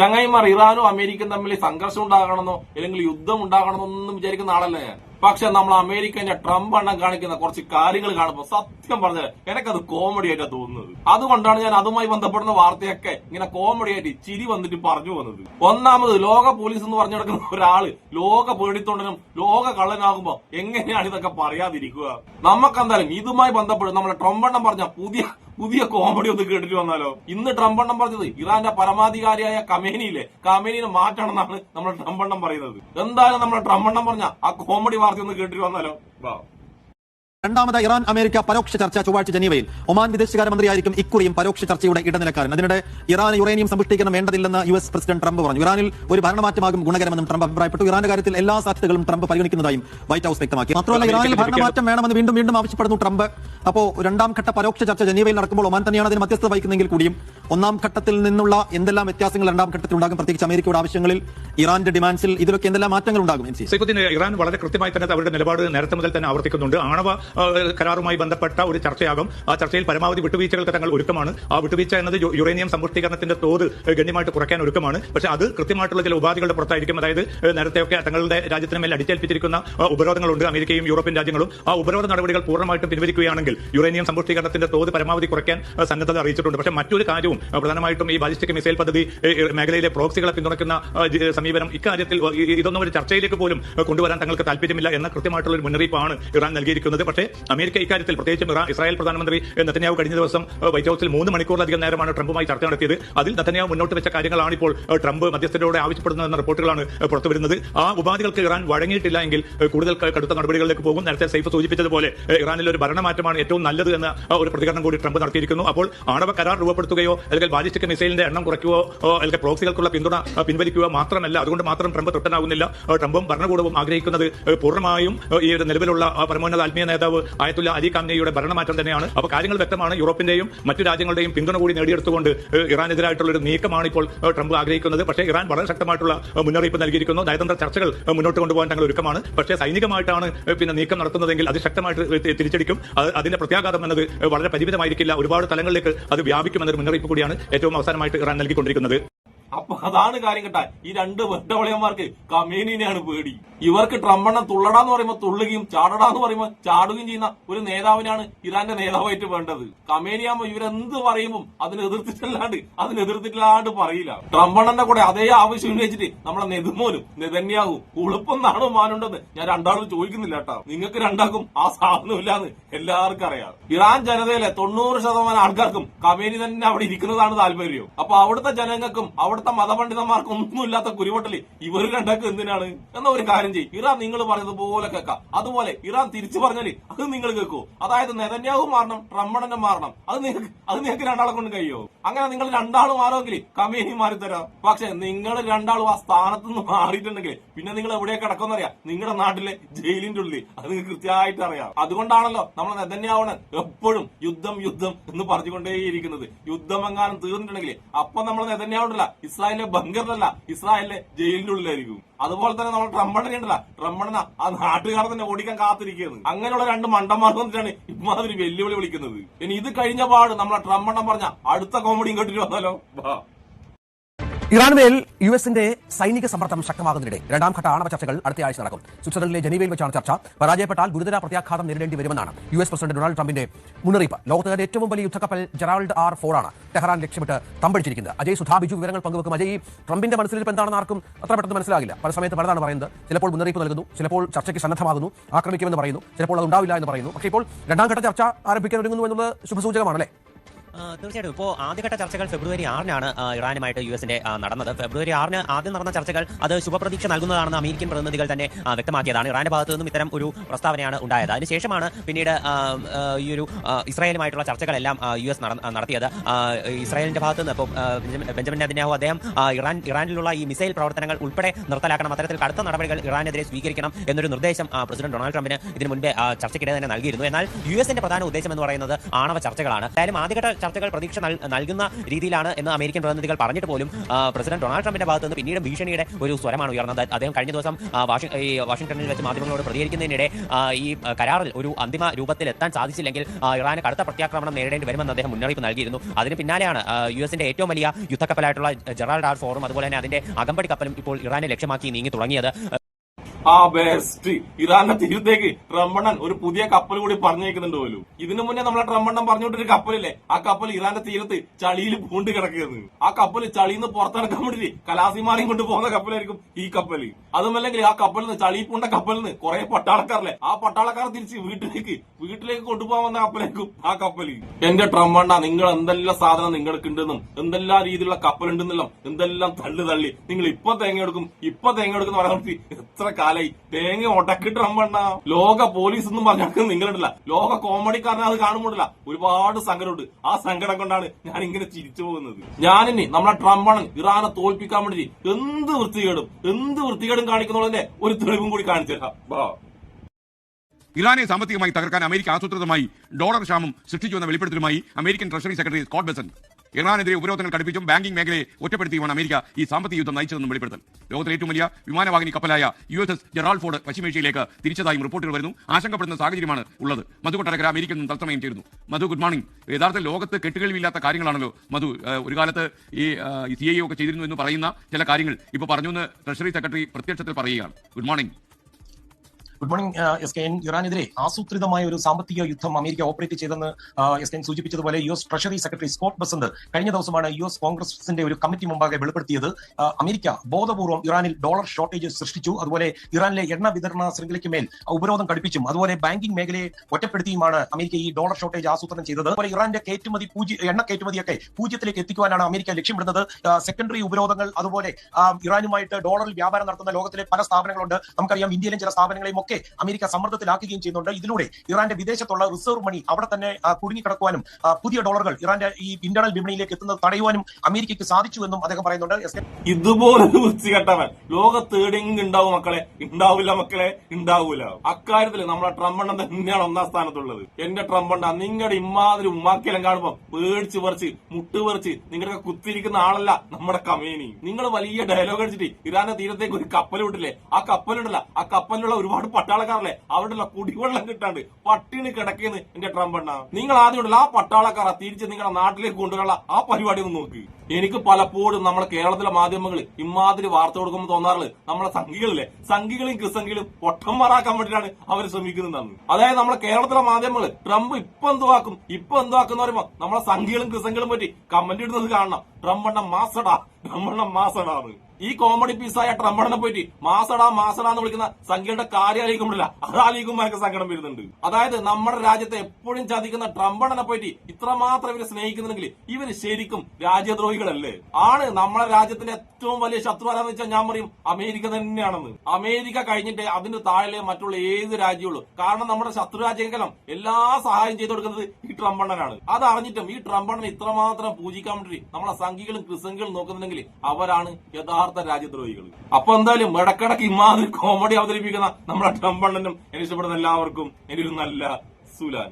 ചങ്ങായിമാർ ഇറാനും അമേരിക്കയും തമ്മിൽ സംഘർഷം ഉണ്ടാകണമെന്നോ അല്ലെങ്കിൽ യുദ്ധം ഉണ്ടാകണമെന്നോ ഒന്നും വിചാരിക്കുന്ന ആളല്ല ഞാൻ. പക്ഷെ നമ്മൾ അമേരിക്കന്റെ ട്രംപ് എണ്ണം കാണിക്കുന്ന കുറച്ച് കാര്യങ്ങൾ കാണുമ്പോൾ സത്യം പറഞ്ഞാൽ എനിക്കത് കോമഡി ആയിട്ടാണ് തോന്നുന്നത്. അതുകൊണ്ടാണ് ഞാൻ അതുമായി ബന്ധപ്പെടുന്ന വാർത്തയൊക്കെ ഇങ്ങനെ കോമഡി ആയിട്ട് ചിരി വന്നിട്ട് പറഞ്ഞു പോകുന്നത്. ഒന്നാമത് ലോക പോലീസ് എന്ന് പറഞ്ഞു നടക്കുന്ന ഒരാൾ ലോക പേടിത്തൊണ്ടനും ലോക കള്ളനാകുമ്പോ എങ്ങനെയാണ് ഇതൊക്കെ പറയാതിരിക്കുക? നമുക്കെന്തായാലും ഇതുമായി ബന്ധപ്പെട്ട് നമ്മളെ ട്രംപ് എണ്ണം പറഞ്ഞ പുതിയ പുതിയ കോമഡി ഒന്ന് കേട്ടിട്ട് വന്നാലോ? ഇന്ന് ട്രംപ് എണ്ണം പറഞ്ഞത് ഇറാന്റെ പരമാധികാരിയായ കമേനിയിലെ കമേനിനെ മാറ്റണമെന്നാണ് നമ്മൾ ട്രംപ് എണ്ണം പറയുന്നത്. എന്തായാലും നമ്മൾ ട്രംപ് എണ്ണം പറഞ്ഞ ആ കോമഡി വാർത്ത ഒന്ന് കേട്ടിട്ട് വന്നാലോ? വാ. രണ്ടാമത് ഇറാൻ അമേരിക്ക പരോക്ഷ ചർച്ച ചൊവ്വാഴ്ച ജനീവയിൽ. ഒമാൻ വിദേശകാര്യമന്ത്രിയായിരിക്കും ഇക്കുറിയും പരോക്ഷ ചർച്ചയുടെ ഇടനിലക്കാരൻ. അതിനിടെ ഇറാൻ യുറേനിയം സമ്പുഷ്ടീകരണം വേണ്ടതില്ലെന്ന് യു എസ് പ്രസിഡന്റ് ട്രംപ് പറഞ്ഞു. ഇറാനിൽ ഒരു ഭരണമാറ്റമാകും ഗുണകരമെന്നും ട്രംപ് അഭിപ്രായപ്പെട്ടു. ഇറാന്റെ കാര്യത്തിൽ എല്ലാ സാധ്യതകളും ട്രംപ് പരിഗണിക്കുന്നതായും വൈറ്റ് ഹൌസ് വ്യക്തമാക്കി. മാത്രമല്ല ഇറാനിൽ ഭരണമാറ്റം വേണമെന്ന് വീണ്ടും വീണ്ടും ആവശ്യപ്പെടുന്നു ട്രംപ്. അപ്പോ രണ്ടാം ഘട്ട പരോക്ഷ ചർച്ച ജനീവയിൽ നടക്കുമ്പോൾ ഒമാൻ തന്നെയാണ് അതിന് മധ്യസ്ഥത വഹിക്കുന്നെങ്കിൽ കൂടിയും ഒന്നാം ഘട്ടത്തിൽ നിന്നുള്ള എന്തെല്ലാം വ്യത്യാസങ്ങൾ രണ്ടാം ഘട്ടത്തിൽ ഉണ്ടാകും? പ്രത്യേകിച്ച് അമേരിക്കയുടെ ആവശ്യങ്ങളിൽ ഇറാന്റെ ഡിമാൻഡ്സിൽ ഇതിലൊക്കെ എന്തെല്ലാം മാറ്റങ്ങൾ ഉണ്ടാകും? ഇറാൻ വളരെ കൃത്യമായി തന്നെ അവരുടെ നിലപാട് നേരത്തെ മുതൽ തന്നെ ആവർത്തിക്കുന്നുണ്ട്. ആണവ കരാറുമായി ബന്ധപ്പെട്ട ഒരു ചർച്ചയാകും. ആ ചർച്ചയിൽ പരമാവധി വിട്ടുവീഴ്ചകൾക്ക് തങ്ങൾ ഒരുക്കമാണ്. ആ വിട്ടുവീഴ്ച എന്നത് യുറേനിയം സമ്പുഷ്ടീകരണത്തിന്റെ തോത് ഗണ്യമായിട്ട് കുറയ്ക്കാൻ ഒരുക്കമാണ്. പക്ഷേ അത് കൃത്യമായിട്ടുള്ള ചില ഉപാധികളുടെ പുറത്തായിരിക്കും. അതായത് നേരത്തെയൊക്കെ തങ്ങളുടെ രാജ്യത്തിന് മേൽ അടിച്ചേൽപ്പിച്ചിരിക്കുന്ന ഉപരോധങ്ങളുണ്ട് അമേരിക്കയും യൂറോപ്യൻ രാജ്യങ്ങളും. ആ ഉപരോധ നടപടികൾ പൂർണമായിട്ടും പിൻവലിക്കുകയാണെങ്കിൽ യുറേനിയം സമ്പുഷ്ടീകരണത്തിന്റെ തോത് പരമാവധി കുറയ്ക്കാൻ സന്നദ്ധത അറിയിച്ചിട്ടുണ്ട്. പക്ഷേ മറ്റൊരു കാര്യവും പ്രധാനമായിട്ടും ഈ ബാലിസ്റ്റിക് മിസൈൽ പദ്ധതി മേഖലയിലെ പ്രോക്സികളെ പിന്തുണയ്ക്കുന്ന സമീപനം ഇക്കാര്യത്തിൽ ഇതൊന്നും ഒരു ചർച്ചയിലേക്ക് പോലും കൊണ്ടുവരാൻ തങ്ങൾക്ക് താല്പര്യമില്ല എന്ന കൃത്യമായിട്ടുള്ള ഒരു മുന്നറിയിപ്പാണ് ഇറാൻ നൽകിയിരിക്കുന്നത്. പക്ഷേ അമേരിക്ക ഇക്കാര്യത്തിൽ പ്രത്യേകിച്ചും ഇറാൻ ഇസ്രായേൽ പ്രധാനമന്ത്രി നെതന്യാഹു കഴിഞ്ഞ ദിവസം വൈറ്റ് ഹൌസിൽ മൂന്ന് മണിക്കൂറിലധികം നേരമാണ് ട്രംപുമായി ചർച്ച നടത്തിയത്. അതിൽ നെതന്യാഹു മുന്നോട്ട് വെച്ച കാര്യങ്ങളാണ് ഇപ്പോൾ ട്രംപ് മധ്യസ്ഥരോടെ ആവശ്യപ്പെടുന്നതെന്ന റിപ്പോർട്ടുകളാണ് പുറത്തു പുറത്തുവരുന്നത്. ആ ഉപാധികൾക്ക് ഇറാൻ വഴങ്ങിയിട്ടില്ല എങ്കിൽ കൂടുതൽ കടുത്ത നടപടികളിലേക്ക് പോകും. നേരത്തെ സൈഫ് സൂചിപ്പിച്ചതുപോലെ ഇറാനിൽ ഒരു ഭരണമാറ്റമാണ് ഏറ്റവും നല്ലത് എന്ന ഒരു പ്രതികരണം കൂടി ട്രംപ് നടത്തിയിരിക്കുന്നു. അപ്പോൾ ആണവ കരാർ രൂപപ്പെടുത്തുകയോ അല്ലെങ്കിൽ ബാലിസ്റ്റിക് മിസൈലിന്റെ എണ്ണം കുറയ്ക്കുകയോ അല്ലെങ്കിൽ പ്രോക്സികൾക്കുള്ള പിന്തുണ പിൻവലിക്കുക മാത്രമല്ല. അതുകൊണ്ട് മാത്രം ട്രംപ് തൃപ്തനാകുന്നില്ല ട്രംപും ഭരണകൂടവും ആഗ്രഹിക്കുന്നത് പൂർണമായും ഈ ഒരു നിലവിലുള്ള പരമോന്നത ആത്മീയ നേതാവ് ആയത്തുള്ള അലി കാംനയുടെ ഭരണമാറ്റം തന്നെയാണ്. അപ്പോൾ കാര്യങ്ങൾ വ്യക്തമാണ്. യൂറോപ്പിന്റെയും മറ്റു രാജ്യങ്ങളുടെയും പിന്തുണ കൂടി നേടിയെടുത്തുകൊണ്ട് ഇറാനെതിരായിട്ടുള്ള ഒരു നീക്കമാണ് ഇപ്പോൾ ട്രംപ് ആഗ്രഹിക്കുന്നത്. പക്ഷേ ഇറാൻ വളരെ ശക്തമായിട്ടുള്ള മുന്നറിയിപ്പ് നൽകിയിരിക്കുന്നു. നയതന്ത്ര ചർച്ചകൾ മുന്നോട്ട് കൊണ്ടുപോകാൻ തങ്ങൾ ഒരുക്കമാണ്. പക്ഷേ സൈനികമായിട്ടാണ് പിന്നെ നീക്കം നടത്തുന്നതെങ്കിൽ അത് ശക്തമായിട്ട് തിരിച്ചടിക്കും. അതിന്റെ പ്രത്യാഘാതം എന്നത് വളരെ പരിമിതമായിരിക്കില്ല. ഒരുപാട് തലങ്ങളിലേക്ക് അത് വ്യാപിക്കുമെന്നൊരു മുന്നറിയിപ്പ് കൂടിയാണ് ഏറ്റവും അവസാനമായിട്ട് ഇറാൻ നൽകിക്കൊണ്ടിരിക്കുന്നത്. അപ്പൊ അതാണ് കാര്യം കേട്ടാ. ഈ രണ്ട് വെട്ടവളിയന്മാർക്ക് കമേനിനെയാണ് പേടി. ഇവർക്ക് ട്രംപെണ്ണം തുള്ളടാന്ന് പറയുമ്പോൾ തുള്ളുകയും ചാടടാന്ന് പറയുമ്പോൾ ചാടുകയും ചെയ്യുന്ന ഒരു നേതാവിനാണ് ഇറാന്റെ നേതാവായിട്ട് വേണ്ടത്. കമേനിയാകുമ്പോ ഇവരെന്ത് പറയുമ്പോൾ അതിന് എതിർത്തിട്ടല്ലാണ്ട് അതിന് പറയില്ല. ട്രംപണ്ണന്റെ കൂടെ അതേ ആവശ്യം ഉന്നയിച്ചിട്ട് നമ്മളെ നെതുമോനും നെതന്യാവും ഉളുപ്പൊന്നാണോ മാനുണ്ടെന്ന് ഞാൻ രണ്ടാളും ചോദിക്കുന്നില്ല കേട്ടോ. നിങ്ങൾക്ക് രണ്ടാക്കും ആ സാധനമില്ലാന്ന് എല്ലാവർക്കും അറിയാം. ഇറാൻ ജനതയിലെ തൊണ്ണൂറ് ശതമാനം ആൾക്കാർക്കും കമേനി തന്നെ അവിടെ ഇരിക്കുന്നതാണ് താല്പര്യം. അപ്പൊ അവിടുത്തെ ജനങ്ങൾക്കും അവിടുത്തെ മതപണ്ഡിതന്മാർക്ക് ഒന്നുമില്ലാത്ത കുരുവട്ടൽ. ഇവർ രണ്ടാക്ക് എന്തിനാണ്? എന്ന ഒരു കാര്യം ചെയ്യും. ഇറാൻ നിങ്ങൾ പറയുന്നത് പോലെ കേൾക്കാം. അതുപോലെ ഇറാൻ തിരിച്ചു പറഞ്ഞാൽ അത് നിങ്ങൾ കേൾക്കൂ. അതായത് നെതന്യാഹു മാറണം ട്രംപണനെ മാറണം. അത് നിങ്ങൾക്ക് അത് നിങ്ങൾക്ക് രണ്ടാളെ കൊണ്ട് കഴിയോ? അങ്ങനെ നിങ്ങൾ രണ്ടാളും മാറുമെങ്കിൽ കമേനി മാറി തരാം പക്ഷെ നിങ്ങൾ രണ്ടാളും ആ സ്ഥാനത്ത് നിന്ന് മാറിയിട്ടുണ്ടെങ്കിൽ പിന്നെ നിങ്ങൾ എവിടെ അറിയാം നിങ്ങളുടെ നാട്ടിലെ ജയിലിന്റെ ഉള്ളിൽ അത് നിങ്ങൾക്ക് കൃത്യമായിട്ട് അറിയാം. അതുകൊണ്ടാണല്ലോ നമ്മൾ നെതന്യാവണൻ എപ്പോഴും യുദ്ധം യുദ്ധം എന്ന് പറഞ്ഞുകൊണ്ടേയിരിക്കുന്നത്. യുദ്ധം എങ്ങാനും തീർന്നിട്ടുണ്ടെങ്കിൽ അപ്പൊ നമ്മൾ നെതന്യാവുണ്ടല്ല ഇസ്രായേലിലെ ബങ്കറിലല്ല ഇസ്രായേലിലെ ജയിലിന്റെ ഉള്ളിലായിരിക്കും. അതുപോലെ തന്നെ നമ്മൾ ട്രംപണനെ ഉണ്ടല്ല ട്രംപണന ആ നാട്ടുകാർ തന്നെ ഓടിക്കാൻ കാത്തിരിക്കുന്നത് അങ്ങനെയുള്ള രണ്ട് മണ്ടന്മാർ വന്നിട്ടാണ് ഇമാതിരി വെല്ലുവിളി വിളിക്കുന്നത്. ഇനി ഇത് കഴിഞ്ഞ പാട് നമ്മളെ ട്രംപണ്ണം പറഞ്ഞ അടുത്ത കോമഡിയും കേട്ടിട്ട് വന്നാലോ? ഇറാനുമേൽ യു എസിന്റെ സൈനിക സമ്മർദ്ദം ശക്തമാകുന്നതിനിടെ രണ്ടാം ഘട്ട ആണവ ചർച്ചകൾ അടുത്ത ആഴ്ച നടക്കും. സ്വിറ്റ്സർലൻഡിലെ ജനീവയിൽ വെച്ചാണ് ചർച്ച. പരാജയപ്പെട്ടാൽ ഗുരുതര പ്രത്യാഘാതം നേരിടേണ്ടി വരുമെന്നാണ് യു എസ് പ്രസിഡന്റ് ഡൊണാൾഡ് ട്രംപിന്റെ മുന്നറിയിപ്പ്. ലോകത്തെ ഏറ്റവും വലിയ യുദ്ധക്കപ്പൽ ജെറാൾഡ് ആർ ഫോർ ആണ് ടെഹ്റാൻ ലക്ഷ്യമിട്ട് തമ്പടിച്ചിരിക്കുന്നത് അജയ് സുധാ ബിജു വിവരങ്ങൾ പങ്കുവെക്കും. അജയ് ട്രംപിന്റെ മനസ്സിലിരിപ്പ് എന്താണെന്ന് ആർക്കും അത്ര പെട്ടെന്ന് മനസ്സിലാകില്ല. പല സമയത്ത് പലതാണ് പറയുന്നത്. ചിലപ്പോൾ മുന്നറിയിപ്പ് നൽകുന്നു ചിലപ്പോൾ ചർച്ചയ്ക്ക് സന്നദ്ധമാകുന്നു ആക്രമിക്കുമെന്ന് പറയുന്നു ചിലപ്പോൾ അത് ഉണ്ടാവില്ല എന്ന് പറയുന്നു. പക്ഷേ ഇപ്പോൾ രണ്ടാം ഘട്ട ചർച്ച ആരംഭിക്കാൻ ഒരുങ്ങുന്നു എന്നുള്ളത് ശുഭസൂചകമാണല്ലേ? ആ, തീർച്ചയായിട്ടും. ഇപ്പോൾ ആദ്യഘട്ട ചർച്ചകൾ ഫെബ്രുവരി ആറിനാണ് ഇറാനുമായിട്ട് യു എസിന്റെ നടന്നത്. ഫെബ്രുവരി ആറിന് ആദ്യം നടന്ന ചർച്ചകൾ അത് ശുഭപ്രതീക്ഷ നൽകുന്നതാണെന്ന് അമേരിക്കൻ പ്രതിനിധികൾ തന്നെ വ്യക്തമാക്കിയതാണ്. ഇറാന്റെ ഭാഗത്തു നിന്നും ഇത്തരം ഒരു പ്രസ്താവനയാണ് ഉണ്ടായത്. അതിനുശേഷമാണ് പിന്നീട് ഈ ഒരു ഇസ്രായേലുമായിട്ടുള്ള ചർച്ചകളെല്ലാം യു എസ് നട- നടത്തിയത്. ഇസ്രായേലിന്റെ ഭാഗത്ത് നിന്ന് ഇപ്പോൾ ബെഞ്ചമിൻ- നദിനാഹു അദ്ദേഹം ഇറാൻ ഇറാനിലുള്ള ഈ മിസൈൽ പ്രവർത്തനങ്ങൾ ഉൾപ്പെടെ നിർത്തലാക്കണം. അത്തരത്തിൽ കടുത്ത നടപടികൾ ഇറാനെതിരെ സ്വീകരിക്കണം എന്നൊരു നിർദ്ദേശം പ്രസിഡന്റ് ഡൊണാൾഡ് ട്രംപിന് ഇതിനു മുൻപേ ചർച്ചയ്ക്കിടെ തന്നെ നൽകിയിരുന്നു. എന്നാൽ യു എസിന്റെ പ്രധാന ഉദ്ദേശം എന്ന് പറയുന്നത് ആണവ ചർച്ചകളാണ്. എന്തായാലും ആദ്യഘട്ട ചർച്ചകൾ പ്രതീക്ഷ നൽകുന്ന രീതിയിലാണ് എന്ന് അമേരിക്കൻ പ്രതിനിധികൾ പറഞ്ഞിട്ട് പോലും പ്രസിഡന്റ് ഡൊണാൾഡ് ട്രംപിന്റെ ഭാഗത്ത് നിന്ന് പിന്നീട് ഭീഷണിയുടെ ഒരു സ്വരമാണ് ഉയർന്നത്. അദ്ദേഹം കഴിഞ്ഞ ദിവസം വാഷിംഗ്ടണിൽ വെച്ച് മാധ്യമങ്ങളോട് പ്രതികരിക്കുന്നതിനിടെ ഈ കരാറിൽ ഒരു അന്തിമ രൂപത്തിൽ എത്താൻ സാധിച്ചില്ലെങ്കിൽ ഇറാന് കടുത്ത പ്രത്യാക്രമണം നേരിടേണ്ടി വരുമെന്ന് അദ്ദേഹം മുന്നറിയിപ്പ് നൽകിയിരുന്നു. അതിന് പിന്നാലെയാണ് യു എസിന്റെ ഏറ്റവും വലിയ യുദ്ധക്കപ്പലായിട്ടുള്ള ജെറാൾഡ് ആർ ഫോറും അതുപോലെ തന്നെ അതിന്റെ അകമ്പടി കപ്പലും ഇപ്പോൾ ഇറാനെ ലക്ഷ്യമാക്കി നീങ്ങി തുടങ്ങിയത്. ആ ബെസ്റ്റ് ഇറാന്റെ തീരത്തേക്ക് ട്രംപണ്ണൻ ഒരു പുതിയ കപ്പൽ കൂടി പറഞ്ഞേക്കുന്നുണ്ട് പോലും. ഇതിനു മുന്നേ നമ്മളെ ട്രംപണ്ണൻ പറഞ്ഞോട്ടൊരു കപ്പലില്ലേ? ആ കപ്പൽ ഇറാന്റെ തീരത്ത് ചളിയിൽ പൂണ്ട് കിടക്കുന്നത് ആ കപ്പൽ ചളിയിൽ നിന്ന് പുറത്തിറക്കാൻ വേണ്ടി കലാസിമാരെയും കൊണ്ട് പോകുന്ന കപ്പലായിരിക്കും ഈ കപ്പൽ. അതുമല്ലെങ്കിൽ ആ കപ്പലിൽ നിന്ന് ചളി പൂണ്ട കപ്പലിൽ നിന്ന് കുറെ പട്ടാളക്കാരല്ലേ? ആ പട്ടാളക്കാർ തിരിച്ച് വീട്ടിലേക്ക് വീട്ടിലേക്ക് കൊണ്ടുപോകാൻ വന്ന കപ്പലേക്കും ആ കപ്പൽ. എന്റെ ട്രംപണ്ണ നിങ്ങൾ എന്തെല്ലാം സാധനം നിങ്ങൾക്ക് ഉണ്ടെന്നും എന്തെല്ലാം രീതിയിലുള്ള കപ്പൽ കപ്പലുണ്ടെന്നെല്ലാം എന്തെല്ലാം തള്ളി തള്ളി. നിങ്ങൾ ഇപ്പൊ തേങ്ങ എടുക്കും ഇപ്പൊ തേങ്ങ എടുക്കുന്ന പറയാൻ എത്ര എത്ര കാലായി തേങ്ങ ഒടക്കിട്ട് ട്രംപണ്ണ ലോക പോലീസ് ഒന്നും പറഞ്ഞു നിങ്ങളുണ്ടല്ല. ലോക കോമഡിക്കാരനെ അത് കാണുമ്പോഴില്ല ഒരുപാട് സങ്കടമുണ്ട്. ആ സങ്കടം കൊണ്ടാണ് ഞാൻ ഇങ്ങനെ ചിരിച്ചു പോകുന്നത്. ഞാനിനി നമ്മളെ ട്രംപണൻ ഇറാനെ തോൽപ്പിക്കാൻ വേണ്ടി എന്ത് വൃത്തികേടും എന്ത് വൃത്തികേടും കാണിക്കുന്നതിന്റെ ഒരു തെളിവും കൂടി കാണിച്ചു തരാം. ഇറാനെ സാമ്പത്തികമായി തകർക്കാൻ അമേരിക്ക ആസൂത്രിതമായി ഡോളർ ക്ഷാമം സൃഷ്ടിച്ചുവെന്ന വെളിപ്പെടുത്തലുമായി American treasury secretary Scott Bessent. ഇറാനെതിരെ ഉപരോധങ്ങൾ കടുപ്പിച്ചും ബാങ്കിംഗ് മേഖലയെ ഒറ്റപ്പെടുത്തിയുമാണ് അമേരിക്ക ഈ സാമ്പത്തിക യുദ്ധം നയിച്ചതെന്നും വെളിപ്പെടുത്തൽ. ലോകത്തിലെ ഏറ്റവും വലിയ വിമാനവാഹിനി കപ്പലായ U S S Gerald Ford പശ്ചിമേഷ്യയിലേക്ക് തിരിച്ചതായും റിപ്പോർട്ടുകൾ വരുന്നു. ആശങ്കപ്പെടുന്ന സാഹചര്യമാണ് ഉള്ളത്. മധു കൊട്ടാരക്കര അമേരിക്കയിൽ നിന്നും തത്സമയം ചേരുന്നു. Madhu good morning. യഥാർത്ഥ ലോകത്ത് കെട്ടുകളില്ലാത്ത കാര്യങ്ങളാണല്ലോ മധു. ഒരു കാലത്ത് ഈ സി ഐ ഒക്കെ ചെയ്തിരുന്നു എന്ന് പറയുന്ന ചില കാര്യങ്ങൾ ഇപ്പോൾ പറഞ്ഞു എന്ന് ട്രഷറി സെക്രട്ടറി പ്രത്യക്ഷത്തിൽ പറയുകയാണ്. Good morning. Good morning S K N ഇറാനെതിരെ ആസൂത്രിതമായ ഒരു സാമ്പത്തിക യുദ്ധം അമേരിക്ക ഓപ്പറേറ്റ് ചെയ്തെന്ന് എസ് കെ എൻ സൂചിപ്പിച്ചതുപോലെ U S treasury secretary Scott Bessent കഴിഞ്ഞ ദിവസമാണ് യു എസ് കോൺഗ്രസിന്റെ ഒരു കമ്മിറ്റി മുമ്പാകെ വെളിപ്പെടുത്തിയത്. അമേരിക്ക ബോധപൂർവം ഇറാനിൽ ഡോളർ ഷോർട്ടേജ് സൃഷ്ടിച്ചു. അതുപോലെ ഇറാനിലെ എണ്ണ വിതരണ ശൃംഖലയ്ക്ക് മേൽ ഉപരോധം കടുപ്പിച്ചും അതുപോലെ ബാങ്കിംഗ് മേഖലയെ ഒറ്റപ്പെടുത്തിയുമാണ് അമേരിക്ക ഈ ഡോളർ ഷോർട്ടേജ് ആസൂത്രണം ചെയ്തത്. അതുപോലെ ഇറാന്റെ കയറ്റുമതി എണ്ണ കയറ്റുമതിയൊക്കെ പൂജ്യത്തിലേക്ക് എത്തിക്കുവാനാണ് അമേരിക്ക ലക്ഷ്യമിടുന്നത്. സെക്കൻഡറി ഉപരോധങ്ങൾ അതുപോലെ ഇറാനുമായിട്ട് ഡോളറിൽ വ്യാപാരം നടത്തുന്ന ലോകത്തിലെ പല സ്ഥാപനങ്ങളുണ്ട്. നമുക്കറിയാം ഇന്ത്യയിലെ ചില സ്ഥാപനങ്ങളെയും ഒക്കെ അമേരിക്ക സമ്മർദ്ദത്തിലാക്കുകയും ചെയ്യുന്നുണ്ട്. ഇതിലൂടെ ഇറാന്റെ വിദേശത്തുള്ള റിസർവ് മണി അവിടെ തന്നെ കുടുങ്ങിക്കിടക്കുവാനും പുതിയ ഡോളറുകൾ ഇറാന്റെ ഈ ഇന്റർണൽ വിപണിയിലേക്ക് എത്തുന്നത് തടയുവാനും അമേരിക്കയ്ക്ക് സാധിച്ചു എന്നും അദ്ദേഹം പറയുന്നുണ്ട്. ഇതുപോലെ വൃത്തികെട്ടവൻ. ലോകത്ത് ഉണ്ടാവും മക്കളെ? ഉണ്ടാവില്ല മക്കളെ? ഉണ്ടാവൂല. അക്കാര്യത്തിൽ നമ്മളെ ട്രംപണ്ണൻ തന്നെയാണ് ഒന്നാം സ്ഥാനത്തുള്ളത്. എന്റെ ട്രംപണ്ണ നിങ്ങളുടെ ഇമ്മാതിരി ഉമ്മാക്കിയെല്ലാം കാണുമ്പോൾ പേടിച്ച് പറിച്ച് മുട്ട് പറിച്ച് നിങ്ങളുടെ കുത്തിരിക്കുന്ന ആളല്ല നമ്മുടെ കമേനി. നിങ്ങൾ വലിയ ഡയലോഗ് അടിച്ചിട്ട് ഇറാന്റെ തീരത്തേക്ക് ഒരു കപ്പൽ വിട്ടില്ലേ? ആ കപ്പലുണ്ടല്ല ആ കപ്പലിലുള്ള ഒരുപാട് പട്ടാളക്കാരല്ലേ അവിടെ കുടിവെള്ളം കിട്ടാണ്ട് പട്ടിണി കിടക്കുന്നു എന്റെ ട്രംപ് എണ്ണ നിങ്ങൾ ആദ്യം ആ പട്ടാളക്കാരെ തിരിച്ച് നിങ്ങളുടെ നാട്ടിലേക്ക് കൊണ്ടുവരാനുള്ള ആ പരിപാടി ഒന്ന് നോക്ക്. എനിക്ക് പലപ്പോഴും നമ്മുടെ കേരളത്തിലെ മാധ്യമങ്ങൾ ഇമാതിരി വാർത്ത കൊടുക്കുമ്പോൾ തോന്നാറുള്ളത് നമ്മളെ സംഘികളിലെ സംഘികളും ക്രിസംഘികളും മാറാക്കാൻ വേണ്ടിയിട്ടാണ് അവർ ശ്രമിക്കുന്നത് അതായത് നമ്മുടെ കേരളത്തിലെ മാധ്യമങ്ങൾ ട്രംപ് ഇപ്പൊ എന്തുവാക്കും ഇപ്പൊ എന്തുവാക്കും എന്ന് പറയുമ്പോ നമ്മളെ സംഘികളും ക്രിസംഘികളും പറ്റി കമന്റ് ഇടുന്നത് കാണണം. ട്രംപ് എണ്ണ മാസടാ ട്രംപ് എണ്ണ മാസടാറ് ഈ കോമഡി പീസായ ട്രംപണ്ണനെ പറ്റി മാസടാ മാസടാ എന്ന് വിളിക്കുന്ന സംഖ്യയുടെ കാര്യം ആലോചിക്കുമ്പോഴില്ല അതാലോചിക്കുമ്പോൾ എനിക്ക് സങ്കടം വരുന്നുണ്ട്. അതായത് നമ്മുടെ രാജ്യത്തെ എപ്പോഴും ചതിക്കുന്ന ട്രംപണ്ണനെ പറ്റി ഇത്രമാത്രം ഇവർ സ്നേഹിക്കുന്നുണ്ടെങ്കിൽ ഇവർ ശരിക്കും രാജ്യദ്രോഹികളല്ലേ ആണ് നമ്മളെ രാജ്യത്തിന്റെ ഏറ്റവും വലിയ ശത്രു ആരാന്ന് വെച്ചാൽ ഞാൻ പറയും അമേരിക്ക തന്നെയാണെന്ന്. അമേരിക്ക കഴിഞ്ഞിട്ട് അതിന്റെ താഴെ മറ്റുള്ള ഏത് രാജ്യമുള്ളൂ കാരണം നമ്മുടെ ശത്രു രാജ്യങ്ങളും എല്ലാ സഹായം ചെയ്തു കൊടുക്കുന്നത് ഈ ട്രംപണ്ണനാണ് അത് അറിഞ്ഞിട്ടും ഈ ട്രംപണ്ണൻ ഇത്രമാത്രം പൂജിക്കാൻ വേണ്ടി നമ്മളെ സംഘികളും ക്രിസംഖികളും നോക്കുന്നുണ്ടെങ്കിൽ അവരാണ് യഥാർത്ഥ രാജ്യദ്രോഹികൾ. അപ്പൊ എന്തായാലും ഇടക്കിടക്ക് ഇമാതിരി കോമഡി അവതരിപ്പിക്കുന്ന നമ്മുടെ ട്രംപണ്ണനും എനിക്ക് ഇഷ്ടപ്പെടുന്ന എല്ലാവർക്കും എനിക്കൊരു നല്ല സുലാൻ.